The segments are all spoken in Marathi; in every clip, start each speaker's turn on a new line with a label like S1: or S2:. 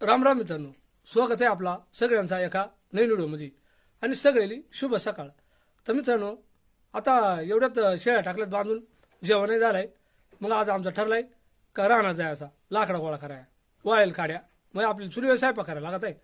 S1: राम राम मित्रांनो स्वागत आहे आपला सगळ्यांचा एका नवीन व्हिडिओमध्ये. आणि सगळ्याली शुभ सकाळ. तर मित्रांनो आता एवढ्यात शेळ्या टाकल्यात बांधून जेवणही झालंय. मग आज आमचं ठरलाय का राहणार जायचा लाकडा गोळा कराया वाळेल काड्या. मग आपली चुलीवर स्वयंपाक करायला लागत आहे.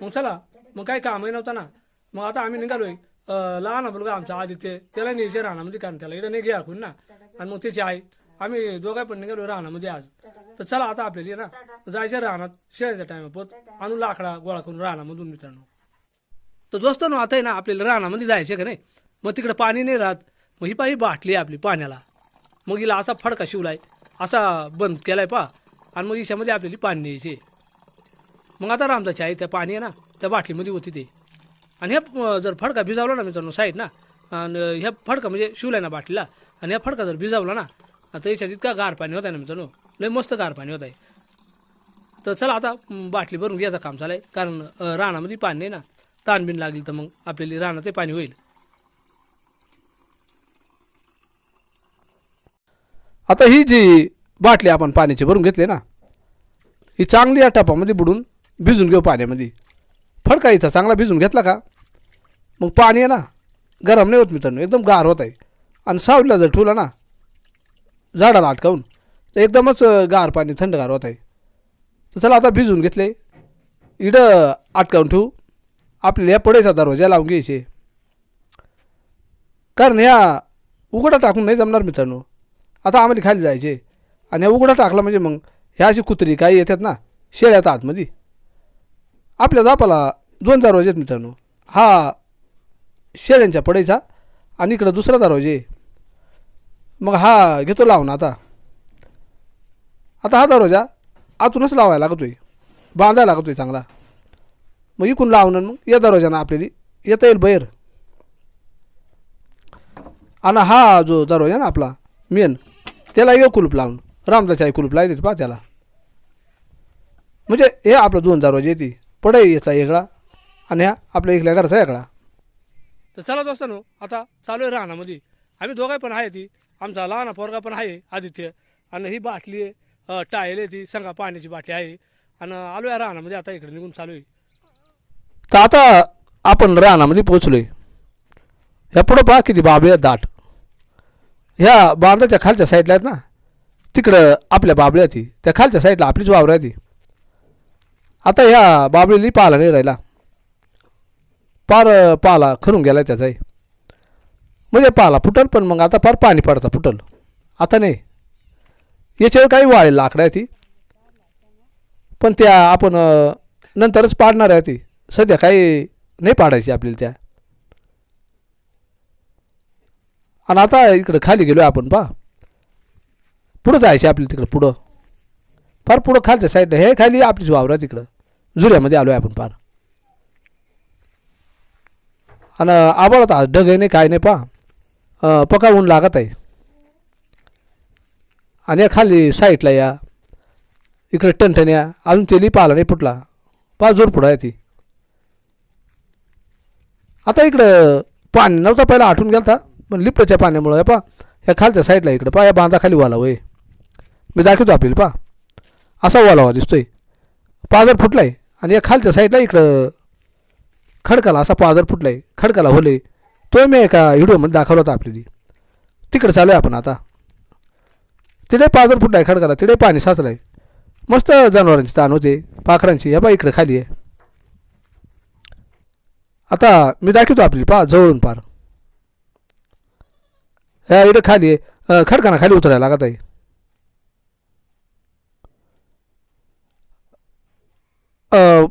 S1: मग चला मग काही कामही नव्हतं ना. मग आता आम्ही निघालोय. आहे लहान मुलगा आमचा आदित्य त्याला न्यायचे राहण्यामध्ये कारण त्याला इकडे नाही घ्या ना. आणि मग त्याची आई आम्ही दोघं पण निघालो राहण्यामध्ये आज. तर चला आता आपल्याला ना. जायचं राहणार शेळ्याच्या टाइम पोत आणून लाकडा गोळा करून राहण्यामधून मित्रांनो. तर ना आता आहे ना आपल्याला रानामध्ये जायचं का नाही? मग तिकडे पाणी नाही राहत. मग ही पाही बाटली आहे आपली पाण्याला. मग हिला असा फडका शिवलाय. असा बंद केलाय पा आणि मग हिच्यामध्ये आपल्याला पाणी न्यायचे मग आता रामदाची आहे त्या पाणी आहे ना त्या बाटलीमध्ये होती ते. आणि ह्या जर फडका भिजावला ना मित्रांनो साईड ना आणि ह्या फडका म्हणजे शिवलाय ना बाटलीला आणि ह्या फडका जर भिजावला ना तर याच्यात इतका गार पाणी होत आहे ना मित्रांनो. लय मस्त गार पाणी होत आहे तर चला आता बाटली भरून घ्यायचं काम चालू आहे कारण रानामध्ये पाणी नाही ना. ताणबीन लागली तर मग आपल्याला रानात पाणी होईल. आता ही जी बाटली आपण पाण्याची भरून घेतली ना ही चांगली या टपामध्ये बुडून भिजून घेऊ पाण्यामध्ये. फडका इथं चांगला भिजून घेतला का? मग पाणी आहे ना गरम नाही होत मित्रांनो. एकदम गार होत आहे आणि सावलीला जर ठेवला ना झाडाला अटकावून तर एकदमच गार पाणी थंडगार होत आहे तर चला आता भिजून घेतले. इडं अटकावून ठेवू. आपल्याला या पडेचा दरवाजा लावून घ्यायचे. कारण ह्या उघडा टाकून नाही जमणार मित्रांनो. आता आम्हाला खाली जायचे. आणि ह्या उघडा टाकला म्हणजे मग ह्या अशी कुत्री काही येतात ना शेळ्यात आतमध्ये. आपल्या जापाला दोन दरवाजे आहेत मित्रांनो. हा शेळ्यांच्या पडायचा आणि इकडं दुसरा दरवाजे. आहे. मग हा घेतो लावून आता. आता हा दरवाजा आतूनच लावायला लागतोय. बांधायला लागतोय चांगला. मग इकून लावणं मग या दरवाजानं आपल्याला येता येईल बाहेर. आणि हा जो दरवाजा ना आपला मेन त्याला एक कुलूप लावून रामदाच्या आई कुलूप लावते पहा त्याला. म्हणजे हे आपलं दोन दरवाजे येते. पडाई याचा एकडा आणि ह्या आपल्या इथल्या घराचा एकडा तर चला असताना आता चालू आहे राहण्यामध्ये आम्ही दोघाही पण आहे ती. आमचा लहान पोरगा पण आहे आदित्य. आणि ही बाटली आहे. टायल आहे ती संगा पाण्याची बाटी आहे. आणि आलो आहे रानामध्ये आता इकडे निघून चालू आहे. तर आता आपण रानामध्ये पोचलोय ह्या पुढं पहा किती बाबळे आहेत दाट. ह्या बांधाच्या खालच्या साईडला आहेत ना तिकडं आपल्या बाबळ्या ती. त्या खालच्या साईडला आपलीच वावर आहे ती. आता ह्या बाबळीली पाला नाही राहिला. पार पाला खरून गेला त्याचाही. म्हणजे पाला फुटल पण मग आता फार पाणी पडतं फुटल. आता नाही. याच्यावर काही वाळेल लाकडं आहे ती पण त्या आपण नंतरच पाडणार आहे ती. सध्या काही नाही पाडायची आपल्याला त्या. आणि आता इकडं खाली गेलो आपण पा पुढं जायचे आपल्याला तिकडं पुढं. फार पुढं खालच्या साईडला हे खाली आपलीच वावरा तिकडं जुऱ्यामध्ये आलो आहे आपण फार. आणि आबाळत आज ढग आहे नाही काय नाही पा पका ऊन लागत आहे. आणि या खाली साईडला या इकडे टणटण्या अजून तेली पाला नाही फुटला. पाच जोर पुढं आहे ती. आता इकडं पाणी नव्हता पहिला आठवून गेलता पण लिफ्टच्या पाण्यामुळं हे पा या खालच्या साईडला इकडं पा या बांधाखाली वाला वय. मी दाखवतो आपल्याला पा असा वालावा दिसतोय. पाजर फुटलाय आणि या खालच्या साईडला इकडं खडकाला असा पाजर फुटलाय खडकाला होले तो मी एका व्हिडिओमध्ये दाखवला होता आपल्याला. तिकडं चालू आहे आपण आता. तिथे पाजर आहे खडकाला. तिथे पाणी साचलं आहे. मस्त जनावरांची ताण होते. पाखरांची. ह्या बा इकडे खाली आहे. आता मी दाखवतो आपली. पा जवळून पार. ह्या इकडे खाली आहे. खडकाना खाली उतरायला लागत आहे.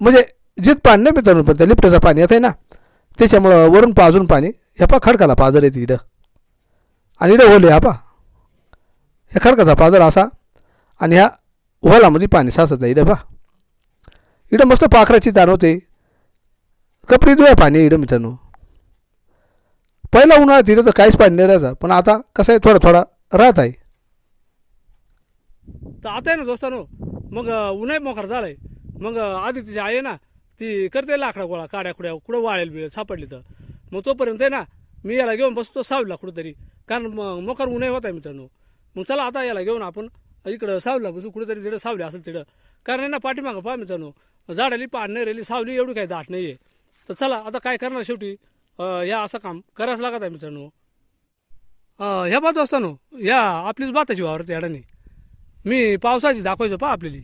S1: म्हणजे जित पाणी नाही मित्रांनो पण त्या लिफ्टचं पाणी येत आहे ना. त्याच्यामुळं वरून पाजून पाणी. ह्या पा खडकाला पाजर येते इकडं आणि इकडे ओले हा पा ह्या खडकाचा पाजर असा आणि ह्या ओलामध्ये पाणी साचत आहे इकडं इडं मस्त पाखराची तान होते. कपडे धुया पाणी इडं मित्रांनो. पहिला उन्हाळा तिथं तर काहीच पाणी नाही राहायचं. पण आता कसं आहे थोडा थोडा राहत आहे. तर आता आहे ना दोस्तानो मग उन्हाळी मोकार झालाय. मग आधी तिची आई आहे ना ती करते लाकडा गोळा काड्या कुड्या कुठं वाळेल बिळेल सापडली तर. मग तोपर्यंत आहे ना मी याला घेऊन बसतो सावलीला कुठंतरी. कारण मग मोकार उन्हाळी होत आहे मित्रांनो. मग चला आता याला घेऊन आपण इकडं सावलीला बसू कुठेतरी तिकडं सावली असेल तिकडं. कारण ना पाठीमागं पहा मित्रांनो झाडाली पान नाही राहिली सावली एवढी काही दाट नाही आहे तर चला आता काय करणार शेवटी? ह्या असं काम करायचं लागत आहे मित्रांनो. अं, ह्या बाजू असताना ह्या आपलीच बाताची वावरते याडाने. मी पावसाची दाखवायचं पहा आपल्याली.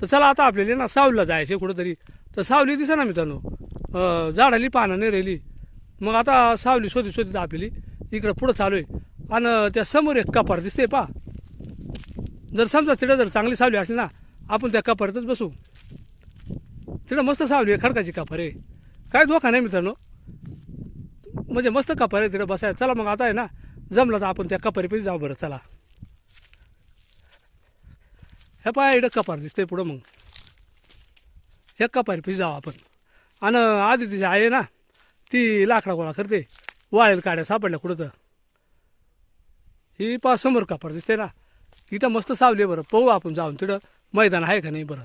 S1: तर चला आता आपल्याला ना सावलीला जायचे कुठंतरी. तर सावली दिसे ना मित्रांनो झाडाली पानं नाही राहिली मग आता सावली शोधी शोधित आपल्याली. इकडं पुढं चालू आहे. आणि त्या समोर एक कपार दिसते पा जर समजा तिथं जर चांगली सावली असली ना आपण त्या कपारीतच बसू. तिथं मस्त सावली आहे खडकाची कापार आहे. काय धोका नाही मित्रांनो. म्हणजे मस्त कपार आहे तिथं बसायला. चला मग आता आहे ना जमलं तर आपण त्या कपारीपाशी जाऊ बरं चला. हे पाय इकडं कपार दिसते पुढं मग. ह्या कपारीपाशी जाऊ आपण. आणि आधी तिची आई आहे ना ती लाकडा गोळा करते. वाळेल काड्या सापडल्या कुठं तर. ही पहा समोर कापड दिसते ना. इथं मस्त सावली आहे बरं. पाहू आपण जाऊन तिथं. मैदान आहे का नाही बरं?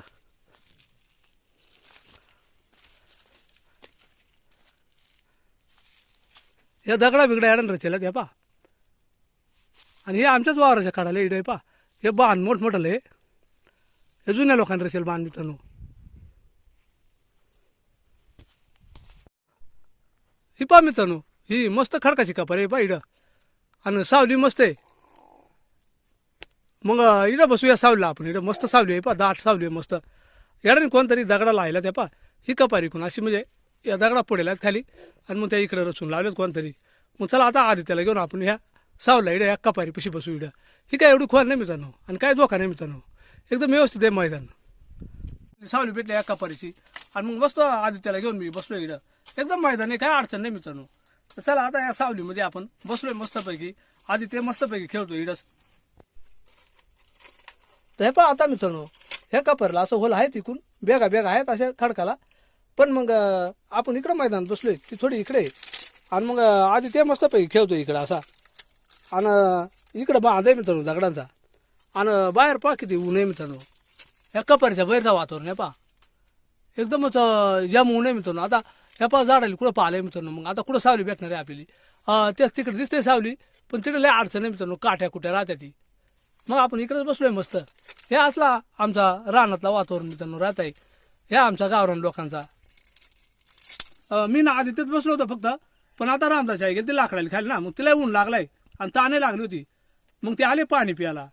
S1: या दगडा बिगडा याडन रचेला त्या पा. आणि हे आमच्याच वावराच्या काढायला इडे पा. हे बाण मोठमोठं आहे हे जुन्या लोकांना रचेल बाण मित्रांनो. ही पा मित्रांनो ही मस्त खडकाची कपार आहे पा इडं आणि सावली मस्त आहे. मग इडं बसूया सावलीला आपण. इथं मस्त सावली आहे पा दाट सावली आहे मस्त. याडाने कोणतरी दगडा लायला त्या पा ही कपारी कोण? अशी म्हणजे या दगडा पडेल खाली आणि मग त्या इकडे रचून लावलेत कोणतरी. मग चला आता आदित्याला घेऊन आपण ह्या सावला इडं या कपारी पशी बसू इडं ही काय एवढी खोल नाही मित्रांनो. आणि काय धोका नाही मित्रांनो. एकदम व्यवस्थित आहे मैदान. सावली भेटली या कपारीची. आणि मग मस्त आदित्याला घेऊन मी बसलो इकडं एकदम मैदान आहे काय अडचण नाही मित्रांनो. तर चला आता या सावलीमध्ये आपण बसलोय मस्तपैकी. आधी ते मस्तपैकी खेळतो इडस. तर हे पहा आता मित्रांनो ह्या कपारला असं होल आहे तिकून बेगा बेगा आहेत अशा खडकाला. पण मग आपण इकडं मैदान बसलोय ती थोडी इकडे आहे. आणि मग आधी ते मस्तपैकी खेळतो इकडं असा. आणि इकडं बांध आहे मित्रांनो दगडांचा. आणि बाहेर पहा किती ऊन आहे मित्रांनो. ह्या कपारीच्या बाहेरचा वातावरण आहे पहा. एकदमच जम ऊन आहे मित्रांनो. आता ह्या पहा झाडाला कुठं पाहिलं मित्रांनो? मग आता कुठं सावली भेटणार आहे आपली? तेच तिकडे दिसते सावली पण तिकडे लय अडचण आहे मित्रांनो काठ्या कुठ्या राहत्या ती. मग आपण इकडेच बसलोय मस्त. हे असला आमचा रानातला वातावरण मित्रांनो राहत आहे हे आमचा गावरान लोकांचा. मी ना आधी तेच बसलो होतो फक्त पण आता रामदास आहे ते लाकडाला खाली ना मग तिला ऊन लागलाय आणि ताने लागली होती. मग ते आले पाणी प्यायला.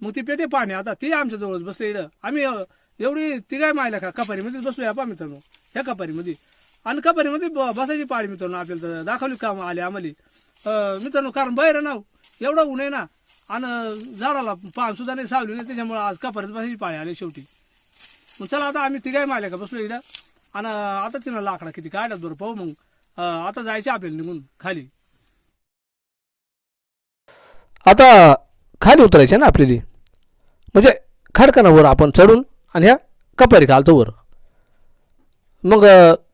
S1: मग ती पेते पाणी आता ते आमच्या जवळच बसले इकडं आम्ही एवढी तिघाय मायला का कपारीमध्येच बसलो या पा मित्रांनो ह्या कपारीमध्ये. आणि कपारीमध्ये ब- बसायची पाळी मित्रांनो आपल्याला तर दाखवली काम आले आम्हाला. मित्रांनो कारण बाहेर ना एवढं ऊन आहे ना आणि झाडाला पान सुद्धा नाही सावली नाही त्याच्यामुळे आज कपारीत बसायची पाळी आली शेवटी. मग चला आता आम्ही तिघाय मायला का बसलो इकडं. आणि आता तिनं लाकडा किती काढल्यात बरं पाहू मग. आता जायचे आपल्याला निघून खाली. आता खाली उतरायचे ना आपल्याला. म्हणजे खडकानावर आपण चढून आणि ह्या कपारी घालतो वर. मग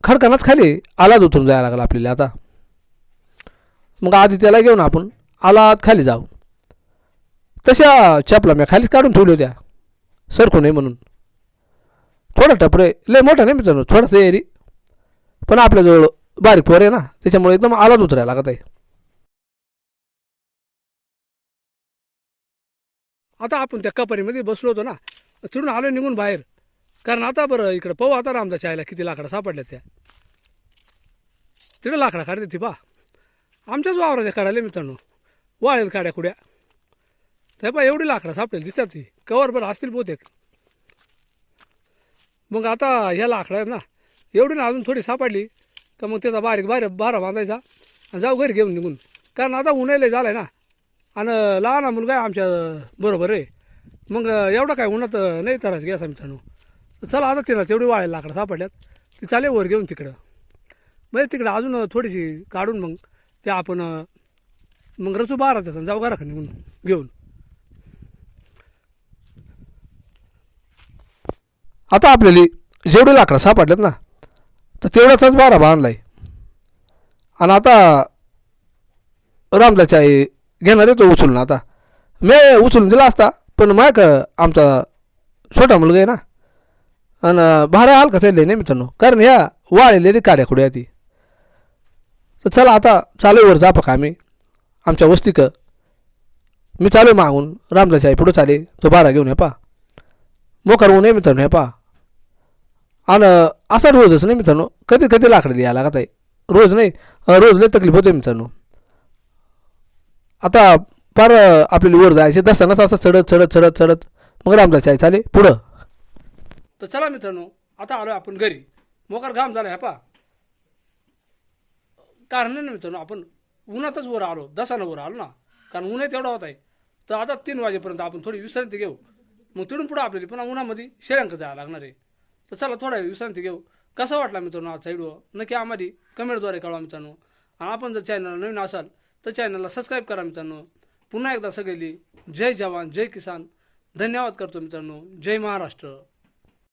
S1: खडकानाच खाली आलाद उतरून जायला लागला आपल्याला आता. मग आधी त्याला घेऊन आपण आलात खाली जाऊ. तशा चपला मी खालीच काढून ठेवल्या होत्या. सरकू नये म्हणून. थोडा टपरे लय मोठा नाही मित्रांनो थोडासा एरी. पण आपल्याजवळ बारीक पोर आहे ना त्याच्यामुळे एकदम आलाद उतरायला लागत आहे. आता आपण त्या कपारीमध्ये बसलो होतो ना तिथून आलो निघून बाहेर. कारण आता बरं इकडं पाहू आता रामदा चायला किती लाकडं सापडल्या त्या. तिकडे लाकडा काढते ती पा. आमच्याच वावराच्या काढायला मित्रांनो. वाळेल काड्या कुड्या. त्या पा एवढी लाकडं सापडेल दिसतात ती. कवर बरं असतील बहुतेक. मग आता ह्या लाकडा आहेत ना एवढी ना अजून थोडी सापडली का मग त्याचा बारीक बारीक बारा बांधायचा आणि जाऊ घरी घेऊन निघून. कारण आता उन्हाळले झालं आहे ना. आणि लहान मुलगा आहे आमच्या बरोबर आहे. मग एवढं काय उन्हात नाही तर गॅस मित्रांनो. तर चला आता तिला तेवढी वाळेल लाकडं सापडल्यात. ती चालेल वर घेऊन तिकडं. म्हणजे तिकडं अजून थोडीशी काढून मग ते आपण मग रचू बाराचं जाऊ घरा निघून घेऊन. आता आपल्याला जेवढे लाकडं सापडलेत ना तर तेवढाचाच बारा बांधलाय. आणि आता रामदाच्या आई घेणार आहे तो उचलून आता. मी उचलून दिला असता पण माय का आमचा छोटा मुलगा आहे ना आणि भाऱ्या हलका चालले नाही मित्रांनो? कारण ह्या वाळलेली काड्या कुड्या ती? तर चला आता चालू वर जापक आम्ही? आमच्या वस्तीक. मी चालू मागून. रामदाच्या आई पुढं चाले तो बारा घेऊन या पा. मोकार होऊ नये मित्रांनो हे पहा आणि असा रोजच नाही मित्रांनो. कधी कधी लाकडं द्यायला का ताई रोज नाही. रोज लय तकलीफ होते मित्रांनो. आता फार आपल्याला वर जायचे दसतानाच असं चढत चढत चढत चढत. मग रामदास आई चाले पुढं. तर चला मित्रांनो आता आलो आपण घरी. मोकार घाम झाला ह्या पा कारण नाही ना मित्रांनो आपण उन्हातच वर आलो दसानं वर आलो ना. कारण उन्हात एवढा होत आहे. तर आता तीन वाजेपर्यंत आपण थोडी विश्रांती घेऊ. मग तिथून पुढे आपल्याला पुन्हा उन्हामध्ये शेळ्यांक जायला लागणार आहे. तर चला थोडा वेळ विश्रांती घेऊ. कसा वाटला मित्रांनो आजचा व्हिडिओ नक्की आम्हाला कमेंटद्वारे कळवा मित्रांनो. आणि आपण जर चॅनल नवीन असाल तर चॅनलला सबस्क्राईब करा मित्रांनो. पुन्हा एकदा सगळी जय जवान जय किसान. धन्यवाद करतो मित्रांनो. जय महाराष्ट्र.